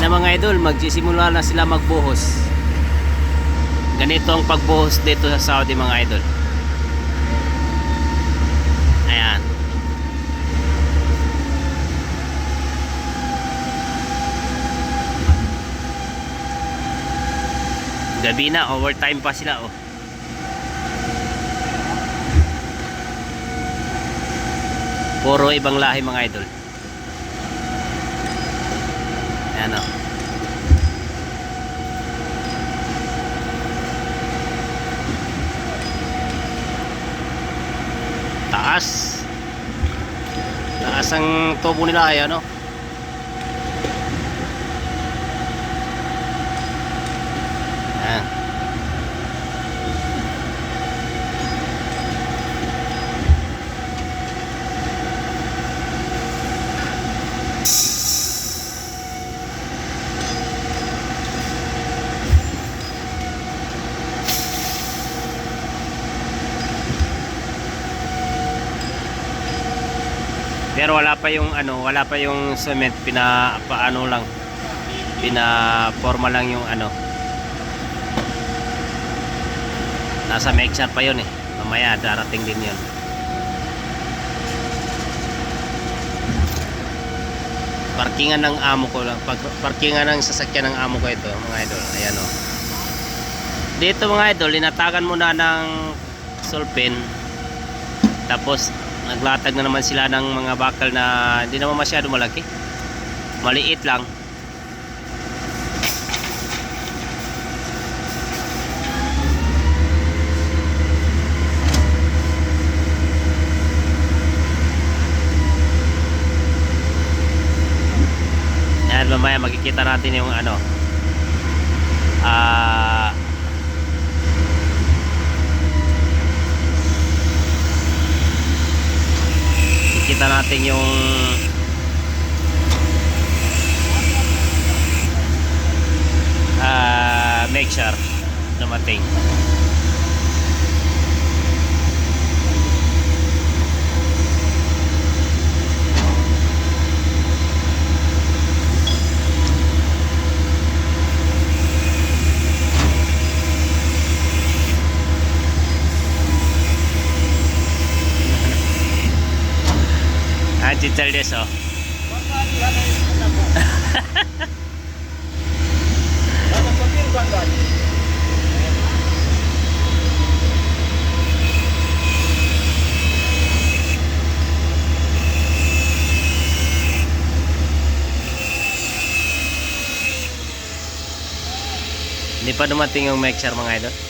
Yan na mga idol, magsisimula na sila magbuhos. Ganito ang pagbuhos dito sa Saudi mga idol. Ayan. Gabi na, overtime pa sila oh. Puro ibang lahi mga idol. Ayan oh. o. Taas. Taas ang tubo nila ay ano. Ayan. Pero wala pa yung ano, wala pa yung cement pina paano lang. Pina forma lang yung ano. Nasa mixer pa yun eh. Mamaya darating din yun. Parkingan ng amo ko lang. Parkingan ng sasakyan ng amo ko ito, mga idol. Ayan o. Dito mga idol, linatagan mo na ng sulpin. Tapos naglatag na naman sila ng mga bakal na hindi naman masyado malaki. Maliit lang. Yan, mamaya makikita natin yung ano. Ah... kita natin yung ah mixture dumating ah chichal des oh Hindi pa dumating yung mixer mga idol.